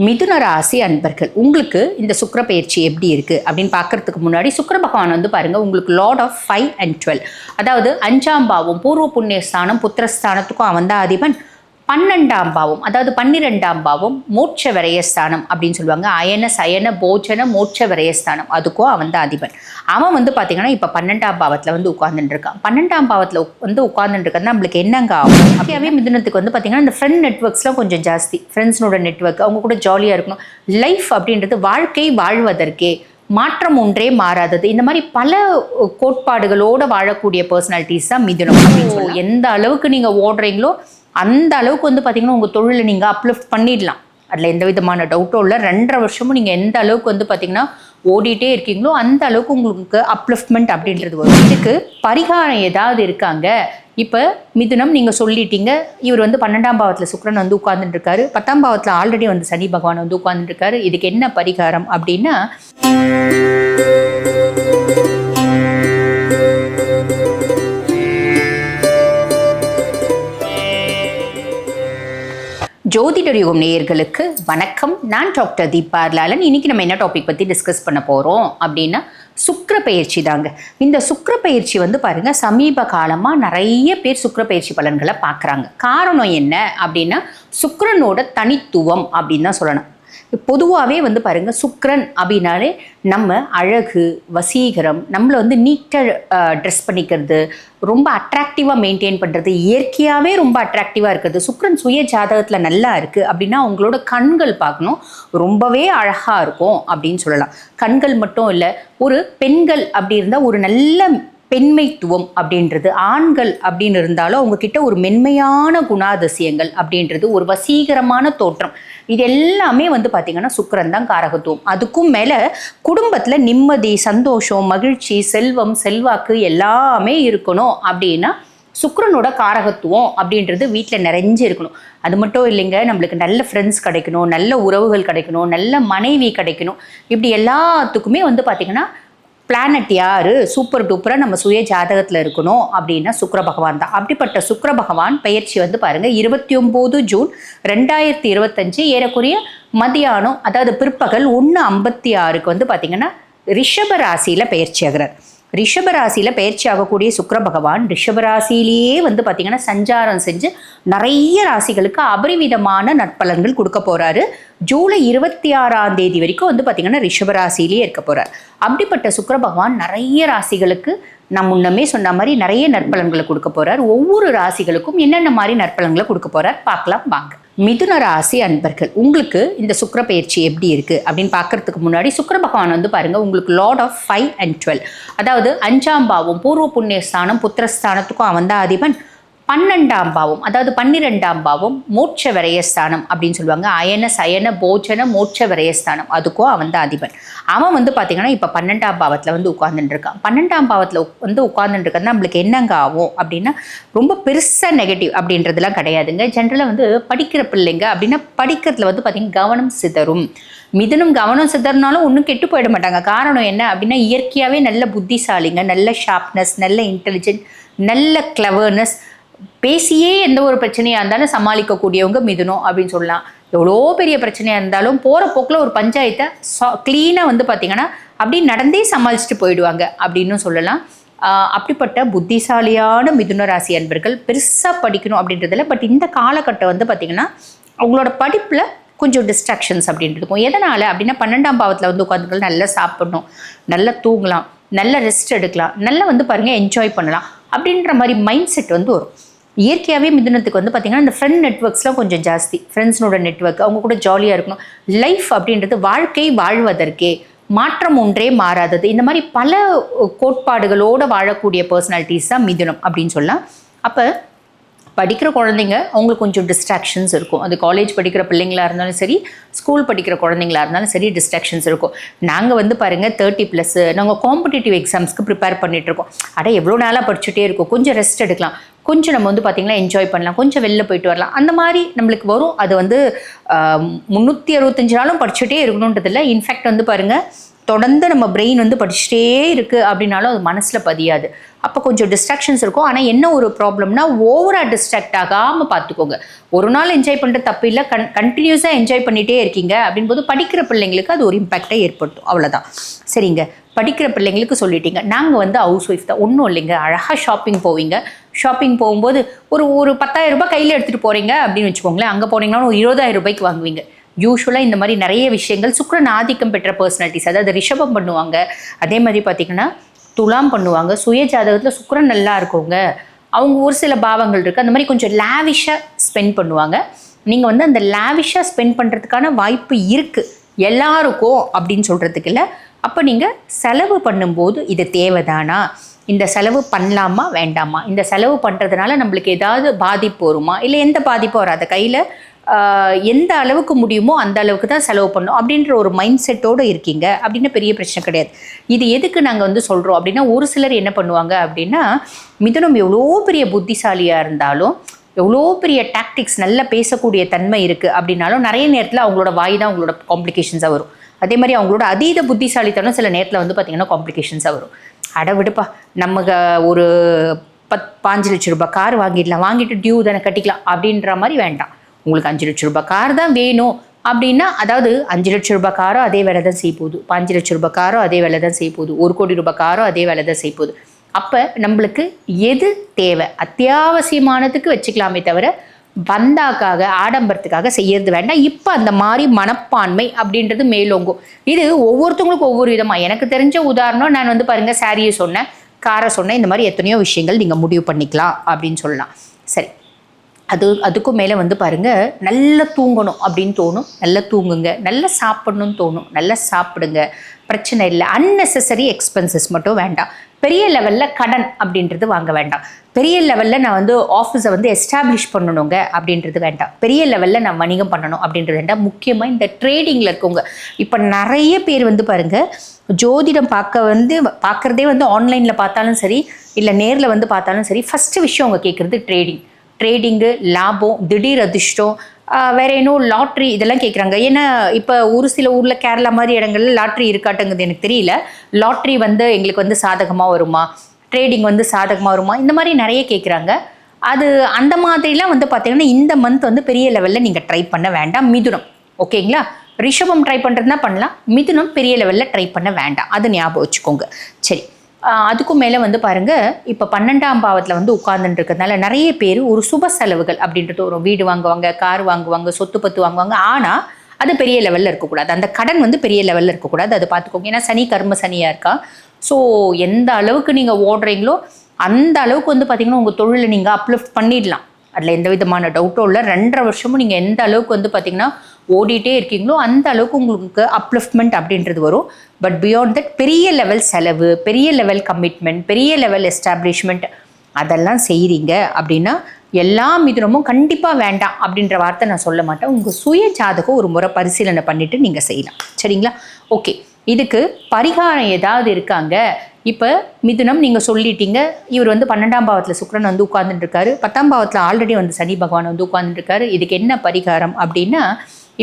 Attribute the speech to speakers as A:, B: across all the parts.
A: மிதுன ராசி அன்பர்கள் உங்களுக்கு இந்த சுக்கிர பயிற்சி எப்படி இருக்குது அப்படின்னு பார்க்கறதுக்கு முன்னாடி சுக்கிர பகவான் வந்து பாருங்கள் உங்களுக்கு lord of five and twelve அதாவது அஞ்சாம் பாவம் பூர்வ புண்ணியஸ்தானம் புத்திரஸ்தானத்துக்கும் அவன் தான் அதிபன். பன்னெண்டாம் பாவம் அதாவது பன்னிரெண்டாம் பாவம் மோட்ச விரயஸ்தானம் அப்படின்னு சொல்லுவாங்க. அயன சயன போஜன மோட்ச விரயஸ்தானம் அதுக்கும் அவன் தான் அதிபன். அவன் வந்து பார்த்தீங்கன்னா இப்போ பன்னெண்டாம் பாவத்தில் வந்து உட்கார்ந்துட்டு இருக்கான் பன்னெண்டாம் பாவத்தில் வந்து உட்கார்ந்துட்டு இருக்கிறது நம்மளுக்கு என்னங்க ஆகும்? அப்படியாவே மிதுனத்துக்கு வந்து பார்த்தீங்கன்னா இந்த ஃப்ரெண்ட் நெட்ஒர்க்ஸ்லாம் கொஞ்சம் ஜாஸ்தி. ஃப்ரெண்ட்ஸ்னோட நெட்ஒர்க் அவங்க கூட ஜாலியாக இருக்கணும். லைஃப் அப்படின்றது வாழ்க்கை வாழ்வதற்கே மாற்றம் ஒன்றே மாறாதது. இந்த மாதிரி பல கோட்பாடுகளோட வாழக்கூடிய பர்சனாலிட்டிஸ் தான் மிதுனம். எந்த அளவுக்கு நீங்கள் ஓடுறீங்களோ அந்த அளவுக்கு வந்து பார்த்தீங்கன்னா உங்கள் தொழிலை நீங்கள் அப்லிஃப்ட் பண்ணிடலாம். அதில் எந்த விதமான டவுட்டும் இல்லை. ரெண்டரை வருஷமும் நீங்கள் எந்த அளவுக்கு வந்து பார்த்தீங்கன்னா ஓடிட்டே இருக்கீங்களோ அந்த அளவுக்கு உங்களுக்கு அப்லிஃப்ட்மெண்ட் அப்படின்றது வரும். இதுக்கு பரிகாரம் ஏதாவது இருக்காங்க? இப்போ மிதுனம் நீங்கள் சொல்லிட்டீங்க. இவர் வந்து பன்னெண்டாம் பாவத்தில் சுக்கரன் வந்து உட்கார்ந்துட்டு இருக்காரு பத்தாம் பாவத்தில் ஆல்ரெடி வந்து சனி பகவான் வந்து உட்கார்ந்துட்டு இருக்காரு இதுக்கு என்ன பரிகாரம் அப்படின்னா ஜோதிடர் யுகம் நேயர்களுக்கு. வணக்கம். நான் டாக்டர் தீபார்லாலன் இன்னைக்கு நம்ம என்ன டாபிக் பற்றி டிஸ்கஸ் பண்ண போகிறோம் அப்படின்னா சுக்கர பயிற்சி தாங்க. இந்த சுக்கர பயிற்சி வந்து பாருங்க சமீப காலமாக நிறைய பேர் சுக்கர பயிற்சி பலன்களை பார்க்குறாங்க. காரணம் என்ன அப்படின்னா சுக்கரனோட தனித்துவம் அப்படின்னு தான் சொல்லணும். பொதுவாகவே வந்து பாருங்கள் சுக்ரன் அப்படின்னாலே நம்ம அழகு வசீகரம் நம்மளை வந்து நீட்டாக ட்ரெஸ் பண்ணிக்கிறது ரொம்ப அட்ராக்டிவாக மெயின்டைன் பண்ணுறது இயற்கையாகவே ரொம்ப அட்ராக்டிவாக இருக்கிறது. சுக்ரன் சுய ஜாதகத்தில் நல்லா இருக்குது அப்படின்னா அவங்களோட கண்கள் பார்க்கணும். ரொம்பவே அழகாக இருக்கும் அப்படின்னு சொல்லலாம். கண்கள் மட்டும் இல்லை ஒரு பெண்கள் அப்படி இருந்தால் ஒரு நல்ல பெண்மைத்துவம் அப்படின்றது ஆண்கள் அப்படின்னு இருந்தாலும் அவங்கக்கிட்ட ஒரு மென்மையான குணாதிசயங்கள் அப்படின்றது ஒரு வசீகரமான தோற்றம். இது எல்லாமே வந்து பார்த்திங்கன்னா சுக்கரன் தான் காரகத்துவம். அதுக்கும் மேலே குடும்பத்தில் நிம்மதி சந்தோஷம் மகிழ்ச்சி செல்வம் செல்வாக்கு எல்லாமே இருக்கணும் அப்படின்னா சுக்கரனோட காரகத்துவம் அப்படின்றது வீட்டில் நிறைஞ்சு இருக்கணும். அது மட்டும் இல்லைங்க நம்மளுக்கு நல்ல ஃப்ரெண்ட்ஸ் கிடைக்கணும் நல்ல உறவுகள் கிடைக்கணும் நல்ல மனைவி கிடைக்கணும். இப்படி எல்லாத்துக்குமே வந்து பார்த்திங்கன்னா பிளானட் யார்? சூப்பர் டூப்பராக நம்ம சுய ஜாதகத்தில் இருக்கணும் அப்படின்னா சுக்கர பகவான் தான். அப்படிப்பட்ட சுக்கர பகவான் பயிற்சி வந்து பாருங்கள் இருபத்தி ஒம்பது ஜூன் ரெண்டாயிரத்தி இருபத்தஞ்சு ஏறக்குறைய மதியானம் அதாவது பிற்பகல் ஒன்று ஐம்பத்தி ஆறுக்கு வந்து பார்த்தீங்கன்னா ரிஷப ராசியில் பயிற்சி ஆகிறார். ரிஷபராசியில் பயிற்சி ஆகக்கூடிய சுக்கர பகவான் ரிஷபராசிலேயே வந்து பார்த்தீங்கன்னா சஞ்சாரம் செஞ்சு நிறைய ராசிகளுக்கு அபரிவிதமான நற்பலன்கள் கொடுக்க போகிறாரு ஜூலை இருபத்தி ஆறாம் தேதி வரைக்கும் வந்து பார்த்தீங்கன்னா ரிஷபராசிலேயே இருக்க போகிறார் அப்படிப்பட்ட சுக்கர பகவான் நிறைய ராசிகளுக்கு நான் முன்னமே சொன்ன மாதிரி நிறைய நற்பலன்களை கொடுக்க போகிறார் ஒவ்வொரு ராசிகளுக்கும் என்னென்ன மாதிரி நற்பலன்களை கொடுக்க போகிறார் பார்க்கலாம் வாங்க. மிதுன ராசி அன்பர்கள் உங்களுக்கு இந்த சுக்கிர பயிற்சி எப்படி இருக்குது அப்படின்னு பார்க்கறதுக்கு முன்னாடி சுக்கிர பகவான் வந்து பாருங்கள் உங்களுக்கு lord of five and twelve அதாவது அஞ்சாம் பாவம் பூர்வ புண்ணியஸ்தானம் புத்திரஸ்தானத்துக்கும் அவன் தான் அதிபன். பன்னெண்டாம் பாவம் அதாவது பன்னிரெண்டாம் பாவம் மோட்ச விரயஸ்தானம் அப்படின்னு சொல்லுவாங்க. அயன சயன போஜன மோட்ச விரயஸ்தானம் அதுக்கும் அவன் தான் அதிபன். அவன் வந்து பார்த்தீங்கன்னா இப்போ பன்னெண்டாம் பாவத்தில் வந்து உட்கார்ந்துட்டு இருக்கான் பன்னெண்டாம் பாவத்தில் வந்து உட்கார்ந்துட்டு நம்மளுக்கு என்னங்க ஆகும் அப்படின்னா ரொம்ப பெருசாக நெகட்டிவ் அப்படின்றதுலாம் கிடையாதுங்க. ஜென்ரலாக வந்து படிக்கிற பிள்ளைங்க அப்படின்னா படிக்கிறதுல வந்து பார்த்தீங்கன்னா கவனம் சிதறும். மிதனும் கவனம் சிதறினாலும் ஒன்றும் கெட்டு போயிட மாட்டாங்க. காரணம் என்ன அப்படின்னா இயற்கையாகவே நல்ல புத்திசாலிங்க நல்ல ஷார்ப்னஸ் நல்ல இன்டெலிஜென்ட் நல்ல கிளவர்னஸ் பேசியே எந்த ஒரு பிரச்சனையாக இருந்தாலும் சமாளிக்கக்கூடியவங்க மிதுனம் அப்படின்னு சொல்லலாம். எவ்வளோ பெரிய பிரச்சனையாக இருந்தாலும் போகிற போக்கில் ஒரு பஞ்சாயத்தை க்ளீனாக வந்து பார்த்திங்கன்னா அப்படியே நடந்தே சமாளிச்சுட்டு போயிடுவாங்க அப்படின்னு சொல்லலாம். ஆஹ் அப்படிப்பட்ட புத்திசாலியான மிதுன ராசி அன்பர்கள் பெருசாக படிக்கணும் அப்படின்றதில்ல. பட் இந்த காலகட்டம் வந்து பார்த்திங்கன்னா அவங்களோட படிப்பில் கொஞ்சம் டிஸ்ட்ராக்ஷன்ஸ் அப்படின்ட்டு இருக்கும். எதனால்? அப்படின்னா பன்னெண்டாம் பாவத்தில் வந்து உட்காந்துக்கலாம் நல்லா சாப்பிடணும் நல்லா தூங்கலாம் நல்ல ரெஸ்ட் எடுக்கலாம் நல்லா வந்து பாருங்கள் என்ஜாய் பண்ணலாம் அப்படின்ற மாதிரி மைண்ட் செட் வந்து வரும். இயற்கையாகவே மிதுனத்துக்கு வந்து பார்த்திங்கன்னா இந்த ஃப்ரெண்ட் நெட்ஒர்க்ஸ்லாம் கொஞ்சம் ஜாஸ்தி. ஃப்ரெண்ட்ஸ்னோட நெட்ஒர்க் அவங்க கூட ஜாலியாக இருக்கணும். லைஃப் அப்படின்றது வாழ்க்கை வாழ்வதற்கே மாற்றம் ஒன்றே மாறாதது. இந்த மாதிரி பல கோட்பாடுகளோட வாழக்கூடிய பர்சனாலிட்டிஸ் தான் மிதுனம் அப்படின்னு சொல்லலாம். அப்போ படிக்கிற குழந்தைங்க அவங்களுக்கு கொஞ்சம் டிஸ்ட்ராக்ஷன்ஸ் இருக்கும். அது காலேஜ் படிக்கிற பிள்ளைங்களாக இருந்தாலும் சரி ஸ்கூல் படிக்கிற குழந்தைங்களா இருந்தாலும் சரி டிஸ்ட்ராக்ஷன்ஸ் இருக்கும். நாங்கள் வந்து பாருங்கள் தேர்ட்டி ப்ளஸ் நாங்கள் காம்படிட்டிவ் எக்ஸாம்ஸ்க்கு ப்ரிப்பேர் பண்ணிகிட்ருக்கோம் இருக்கோம். அட எவ்வளோ நாளாக படிச்சுட்டே இருக்கோம். கொஞ்சம் ரெஸ்ட் எடுக்கலாம். கொஞ்சம் நம்ம வந்து பார்த்திங்கன்னா என்ஜாய் பண்ணலாம். கொஞ்சம் வெளில போயிட்டு வரலாம். அந்த மாதிரி நம்மளுக்கு வரும். அது வந்து முந்நூற்றி அறுபத்தஞ்சு நாளும் படிச்சுட்டே இருக்கணுன்றதில்ல. இன்ஃபேக்ட் வந்து பாருங்கள் தொடர்ந்து நம்ம பிரெயின் வந்து படிச்சுட்டே இருக்குது அப்படின்னாலும் அது மனசில் பதியாது. அப்போ கொஞ்சம் டிஸ்ட்ராக்ஷன்ஸ் இருக்கும். ஆனால் என்ன ஒரு ப்ராப்ளம்னா ஓவராக டிஸ்ட்ராக்ட் ஆகாமல் பார்த்துக்கோங்க ஒரு நாள் என்ஜாய் பண்ணுற தப்பு இல்லை. கன் கண்டினியூஸாக என்ஜாய் பண்ணிகிட்டே இருக்கீங்க அப்படின்போது படிக்கிற பிள்ளைங்களுக்கு அது ஒரு இம்பேக்டை ஏற்படுத்தும். அவ்வளோதான் சரிங்க. படிக்கிற பிள்ளைங்களுக்கு சொல்லிட்டீங்க. நாங்கள் வந்து ஹவுஸ் ஒய்ஃப் தான். ஒன்றும் இல்லைங்க. அழகாக ஷாப்பிங் போவீங்க. ஷாப்பிங் போகும்போது ஒரு ஒரு பத்தாயிரம் ரூபாய் கையில் எடுத்துகிட்டு போகிறீங்க அப்படின்னு வச்சுக்கோங்களேன். அங்கே போனீங்கன்னா ஒரு இருபதாயிரம் ரூபாய்க்கு வாங்குவீங்க. யூஸ்வலாக இந்த மாதிரி நிறைய விஷயங்கள் சுக்கரன் ஆதிக்கம் பெற்ற பர்சனாலிட்டிஸ் அதாவது ரிஷபம் பண்ணுவாங்க. அதே மாதிரி பார்த்திங்கன்னா துலாம் பண்ணுவாங்க. சுய ஜாதகத்தில் சுக்கரன் நல்லா இருக்கவங்க. அவங்க ஒரு சில பாவங்கள் இருக்குது அந்த மாதிரி கொஞ்சம் லேவிஷாக ஸ்பெண்ட் பண்ணுவாங்க. நீங்கள் வந்து அந்த லேவிஷாக ஸ்பெண்ட் பண்ணுறதுக்கான வாய்ப்பு இருக்குது எல்லாருக்கும் அப்படின்னு சொல்கிறதுக்கு இல்லை. அப்போ நீங்கள் செலவு பண்ணும்போது இது தேவைதானா? இந்த செலவு பண்ணலாமா வேண்டாமா? இந்த செலவு பண்ணுறதுனால நம்மளுக்கு ஏதாவது பாதிப்பு வருமா? இல்லை எந்த பாதிப்பும் வராத? கையில் எந்த அளவுக்கு முடியுமோ அந்த அளவுக்கு தான் செலவு பண்ணும் அப்படின்ற ஒரு மைண்ட் செட்டோடு இருக்கீங்க. அப்படின்னு பெரிய பிரச்சனை கிடையாது. இது எதுக்கு நாங்கள் வந்து சொல்கிறோம் அப்படின்னா ஒரு சிலர் என்ன பண்ணுவாங்க அப்படின்னா மிதனம் எவ்வளோ பெரிய புத்திசாலியாக இருந்தாலும் எவ்வளோ பெரிய டாக்டிக்ஸ் நல்லா பேசக்கூடிய தன்மை இருக்குது அப்படின்னாலும் நிறைய நேரத்தில் அவங்களோட வாய் தான் அவங்களோட காம்ப்ளிகேஷன்ஸாக வரும். அதே மாதிரி அவங்களோட அதீத புத்திசாலித்தனம் சில நேரத்தில் வந்து பார்த்திங்கன்னா காம்ப்ளிகேஷன்ஸாக வரும். அட விடுப்பா நம்ம ஒரு பத் பாஞ்சு லட்ச ரூபாய் கார் வாங்கிடலாம் வாங்கிட்டு டியூ தானே கட்டிக்கலாம் அப்படின்ற மாதிரி வேண்டாம். உங்களுக்கு அஞ்சு லட்ச ரூபாய் கார் தான் வேணும். அப்படின்னா அதாவது அஞ்சு லட்ச ரூபாய் காரோ அதே வேலை தான் செய்ய போகுது. பாஞ்சு லட்ச ரூபாய் காரோ அதே வேலை தான் செய்ய போகுது. ஒரு கோடி ரூபாய் காரோ அதே வேலை தான் செய்ய போகுது. அப்போ நம்மளுக்கு எது தேவை? அத்தியாவசியமானதுக்கு வச்சுக்கலாமே தவிர பந்தாக்காக ஆடம்பரத்துக்காக செய்யறது வேண்டாம். இப்போ அந்த மாதிரி மனப்பான்மை அப்படின்றது மேலோங்கும். இது ஒவ்வொருத்தவங்களுக்கும் ஒவ்வொரு விதமாக எனக்கு தெரிஞ்ச உதாரணம் நான் வந்து பாருங்கள் சாரியை சொன்னேன் காரை சொன்னேன். இந்த மாதிரி எத்தனையோ விஷயங்கள் நீங்கள் முடிவு பண்ணிக்கலாம் அப்படின்னு சொல்லலாம். சரி. அது அதுக்கும் மேலே வந்து பாருங்கள் நல்லா தூங்கணும் அப்படின்னு தோணும். நல்லா தூங்குங்க. நல்லா சாப்பிடணும்னு தோணும். நல்லா சாப்பிடுங்க. பிரச்சனை இல்லை. அன்னெசரி எக்ஸ்பென்சஸ் மட்டும் வேண்டாம். பெரிய லெவலில் கடன் அப்படின்றது வாங்க வேண்டாம். பெரிய லெவலில் நான் வந்து ஆஃபீஸை வந்து எஸ்டாப்ளிஷ் பண்ணணுங்க அப்படின்றது வேண்டாம். பெரிய லெவலில் நான் வணிகம் பண்ணணும் அப்படின்றது வேண்டாம். முக்கியமாக இந்த ட்ரேடிங்கில் இருக்கவங்க. இப்போ நிறைய பேர் வந்து பாருங்கள் ஜோதிடம் பார்க்க வந்து பார்க்குறதே வந்து ஆன்லைனில் பார்த்தாலும் சரி இல்லை நேரில் வந்து பார்த்தாலும் சரி ஃபஸ்ட்டு விஷயம் அவங்க கேட்குறது ட்ரேடிங் ட்ரேடிங்கு லாபம் திடீர் அதிர்ஷ்டம் வேற இன்னும் லாட்ரி இதெல்லாம் கேட்குறாங்க ஏன்னா இப்போ ஒரு சில ஊரில் கேரளா மாதிரி இடங்கள்ல லாட்ரி இருக்காட்டுங்கிறது எனக்கு தெரியல. லாட்ரி வந்து எங்களுக்கு வந்து சாதகமாக வருமா? ட்ரேடிங் வந்து சாதகமாக வருமா? இந்த மாதிரி நிறைய கேட்குறாங்க அது அந்த மாதிரிலாம் வந்து பார்த்தீங்கன்னா இந்த மந்த் வந்து பெரிய லெவலில் நீங்கள் ட்ரை பண்ண வேண்டாம். மிதுனம். ஓகேங்களா? ரிஷபம் ட்ரை பண்ணுறதுனா பண்ணலாம். மிதுனம் பெரிய லெவலில் ட்ரை பண்ண வேண்டாம். அது ஞாபகம் வச்சுக்கோங்க. சரி. அதுக்கும் மேலே வந்து பாருங்கள் இப்போ பன்னெண்டாம் பாவத்தில் வந்து உட்கார்ந்துட்டுருக்கிறதுனால நிறைய பேர் ஒரு சுப செலவுகள் அப்படின்றது ஒரு வீடு வாங்குவாங்க கார் வாங்குவாங்க சொத்து பத்து வாங்குவாங்க. ஆனால் அது பெரிய லெவலில் இருக்கக்கூடாது. அந்த கடன் வந்து பெரிய லெவலில் இருக்கக்கூடாது. அது பார்த்துக்கோங்க ஏன்னா சனி கர்ம சனியாக இருக்கா? ஸோ எந்த அளவுக்கு நீங்கள் ஓடுறீங்களோ அந்த அளவுக்கு வந்து பார்த்திங்கன்னா உங்கள் தொழிலை நீங்கள் அப்லிஃப்ட் பண்ணிடலாம். அதில் எந்த விதமான டவுட்டும் இல்லை. ரெண்டரை வருஷமும் நீங்கள் எந்த அளவுக்கு வந்து பார்த்திங்கன்னா ஓடிட்டே இருக்கீங்களோ அந்த அளவுக்கு உங்களுக்கு அப்லிஃப்ட்மெண்ட் அப்படின்றது வரும். பட் பியாண்ட் தட் பெரிய லெவல் செலவு பெரிய லெவல் கமிட்மெண்ட் பெரிய லெவல் எஸ்டாப்ளிஷ்மெண்ட் அதெல்லாம் செய்கிறீங்க அப்படின்னா எல்லா மிதுனமும் கண்டிப்பாக வேண்டாம் அப்படின்ற வார்த்தை நான் சொல்ல மாட்டேன். உங்கள் சுய ஜாதகம் ஒரு முறை பரிசீலனை பண்ணிவிட்டு நீங்கள் செய்யலாம். சரிங்களா? ஓகே இதுக்கு பரிகாரம் ஏதாவது இருக்காங்க? இப்போ மிதுனம் நீங்கள் சொல்லிட்டீங்க. இவர் வந்து பன்னெண்டாம் பாவத்தில் சுக்கரன் வந்து உட்கார்ந்துட்டுருக்காரு. பத்தாம் பாவத்தில் ஆல்ரெடி வந்து சனி பகவான் வந்து உட்கார்ந்துட்டுருக்காரு. இதுக்கு என்ன பரிகாரம் அப்படின்னா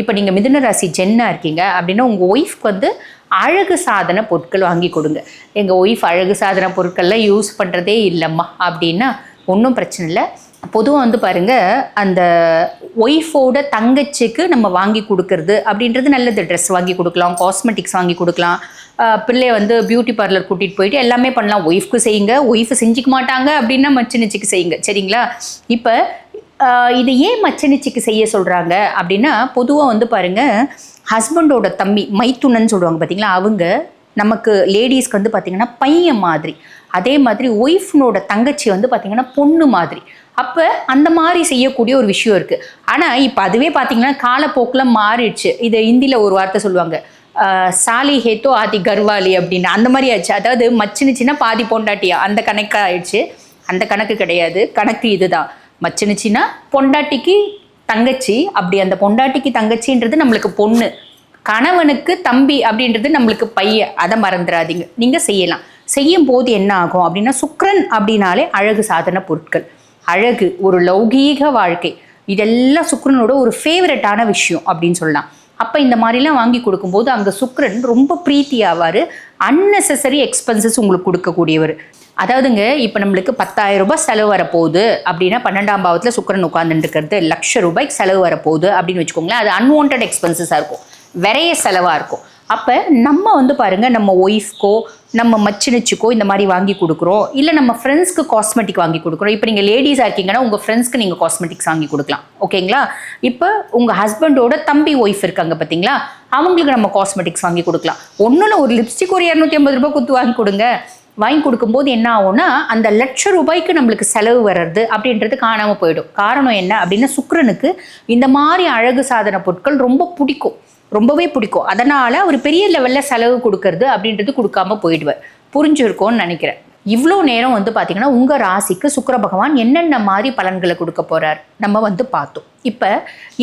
A: இப்போ நீங்கள் மிதுன ராசி ஜென்னாக இருக்கீங்க அப்படின்னா உங்கள் ஒய்ஃப்க்கு வந்து அழகு சாதன பொருட்கள் வாங்கி கொடுங்க. எங்கள் ஒய்ஃப் அழகு சாதன பொருட்கள்லாம் யூஸ் பண்ணுறதே இல்லைம்மா அப்படின்னா ஒன்றும் பிரச்சனை இல்லை. பொதுவாக வந்து பாருங்கள் அந்த ஒய்ஃபோட தங்கச்சிக்கு நம்ம வாங்கி கொடுக்கறது அப்படின்றது நல்லது. ட்ரெஸ் வாங்கி கொடுக்கலாம் காஸ்மெட்டிக்ஸ் வாங்கி கொடுக்கலாம். பிள்ளைய வந்து பியூட்டி பார்லர் கூட்டிகிட்டு போயிட்டு எல்லாமே பண்ணலாம். ஒய்ஃப்க்கு செய்யுங்க. ஒய்ஃபு செஞ்சுக்க மாட்டாங்க அப்படின்னா மச்சினிச்சிக்கு செய்யுங்க. சரிங்களா? இப்போ இது ஏன் மச்சனிச்சிக்கு செய்ய சொல்கிறாங்க அப்படின்னா பொதுவாக வந்து பாருங்கள் ஹஸ்பண்டோட தம்பி மைத்துனன்னு சொல்லுவாங்க பார்த்தீங்களா அவங்க நமக்கு லேடிஸ்க்கு வந்து பார்த்திங்கன்னா பையன் மாதிரி. அதே மாதிரி ஒய்ஃப்னோட தங்கச்சி வந்து பார்த்திங்கன்னா பொண்ணு மாதிரி. அப்போ அந்த மாதிரி செய்யக்கூடிய ஒரு விஷயம் இருக்குது ஆனால் இப்போ அதுவே பார்த்திங்கன்னா காலப்போக்கில் மாறிடுச்சு. இது ஹிந்தியில் ஒரு வார்த்தை சொல்லுவாங்க. சாலி ஹேத்தோ ஆதி கர்வாலி அப்படின்னு அந்த மாதிரி ஆச்சு. அதாவது மச்சினுச்சின்னா பாதி பொண்டாட்டியா? அந்த கணக்காக ஆயிடுச்சு. அந்த கணக்கு கிடையாது. கணக்கு இதுதான். மச்சினுச்சின்னா பொண்டாட்டிக்கு தங்கச்சி. அப்படி அந்த பொண்டாட்டிக்கு தங்கச்சின்றது நம்மளுக்கு பொண்ணு. கணவனுக்கு தம்பி அப்படின்றது நம்மளுக்கு பையன். அதை மறந்துடாதீங்க. நீங்கள் செய்யலாம். செய்யும் போது என்ன ஆகும் அப்படின்னா சுக்ரன் அப்படின்னாலே அழகு சாதன பொருட்கள். அழகு ஒரு லௌகீக வாழ்க்கை. இதெல்லாம் சுக்ரனோட ஒரு ஃபேவரட்டான விஷயம் அப்படின்னு சொல்லலாம். அப்போ இந்த மாதிரிலாம் வாங்கி கொடுக்கும்போது அங்கே சுக்கரன் ரொம்ப பிரீத்தி ஆவார் அன்னெசரி எக்ஸ்பென்சஸ் உங்களுக்கு கொடுக்கக்கூடியவர். அதாவதுங்க இப்போ நம்மளுக்கு பத்தாயிரம் ரூபாய் செலவு வரப்போகுது அப்படின்னா பன்னெண்டாம் பாவத்தில் சுக்கிரன் உட்காந்துட்டு இருக்கிறது லட்ச ரூபாய்க்கு செலவு வரப்போகுது அப்படின்னு வச்சுக்கோங்களேன் அது அன்வான்ட் எக்ஸ்பென்சஸாக இருக்கும். விரைய செலவாக இருக்கும். அப்போ நம்ம வந்து பாருங்கள் நம்ம ஒய்ஃப்க்கோ நம்ம மச்சினிச்சுக்கோ இந்த மாதிரி வாங்கி கொடுக்குறோம். இல்லை நம்ம ஃப்ரெண்ட்ஸ்க்கு காஸ்மெட்டிக் வாங்கி கொடுக்குறோம். இப்போ நீங்கள் லேடிஸாக இருக்கீங்கன்னா உங்கள் ஃப்ரெண்ட்ஸ்க்கு நீங்கள் காஸ்மெட்டிக்ஸ் வாங்கி கொடுக்கலாம். ஓகேங்களா இப்போ உங்கள் ஹஸ்பண்டோட தம்பி ஒய்ஃப் இருக்காங்க பார்த்தீங்களா அவங்களுக்கு நம்ம காஸ்மெட்டிக்ஸ் வாங்கி கொடுக்கலாம். ஒன்றும் ஒரு லிப்ஸ்டிக் ஒரு இரநூத்தி ஐம்பது ரூபாய் கொடுத்து வாங்கி கொடுங்க. வாங்கி கொடுக்கும்போது என்ன ஆகும்னா அந்த லட்ச ரூபாய்க்கு நம்மளுக்கு செலவு வர்றது அப்படின்றது காணாமல் போயிடும். காரணம் என்ன? அப்படின்னா சுக்கரனுக்கு இந்த மாதிரி அழகு சாதன பொருட்கள் ரொம்ப பிடிக்கும். ரொம்பவே பிடிக்கும். அதனால் ஒரு பெரிய லெவலில் செலவு கொடுக்கறது அப்படின்றது கொடுக்காம போயிடுவார். புரிஞ்சிருக்கோன்னு நினைக்கிறேன். இவ்வளோ நேரம் வந்து பார்த்திங்கன்னா உங்கள் ராசிக்கு சுக்கர பகவான் என்னென்ன மாதிரி பலன்களை கொடுக்க போகிறார் நம்ம வந்து பார்த்தோம். இப்போ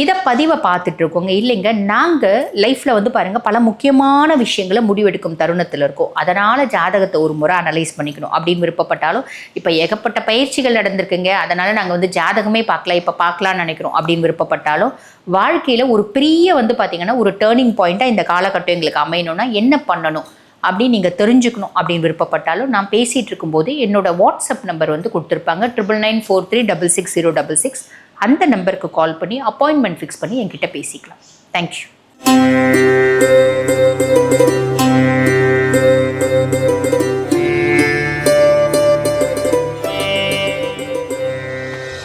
A: இதை பதிவை பார்த்துட்டு இருக்கோங்க. இல்லைங்க நாங்கள் லைஃப்பில் வந்து பாருங்கள் பல முக்கியமான விஷயங்களை முடிவெடுக்கும் தருணத்தில் இருக்கோம். அதனால் ஜாதகத்தை ஒரு முறை அனலைஸ் பண்ணிக்கணும். அப்படின்னு விருப்பப்பட்டாலும் இப்போ ஏகப்பட்ட பயிற்சிகள் நடந்திருக்குங்க. அதனால் நாங்கள் வந்து ஜாதகமே பார்க்கல இப்போ பார்க்கலான்னு நினைக்கிறோம் அப்படின்னு விருப்பப்பட்டாலும் வாழ்க்கையில் ஒரு பெரிய வந்து பார்த்திங்கன்னா ஒரு டேர்னிங் பாயிண்ட்டாக இந்த காலகட்டம் எங்களுக்கு அமையணும்னா என்ன பண்ணணும்? அப்படின்னு நீங்கள் தெரிஞ்சுக்கணும் அப்படின்னு விருப்பப்பட்டாலும் நான் பேசிகிட்டு இருக்கும்போது என்னோட வாட்ஸ்அப் நம்பர் வந்து கொடுத்துருப்பாங்க. Triple nine four three double six zero double six அந்த நம்பருக்கு கால் பண்ணி அப்பாயின்மெண்ட் ஃபிக்ஸ் பண்ணி என்கிட்ட பேசிக்கலாம். தேங்க்யூ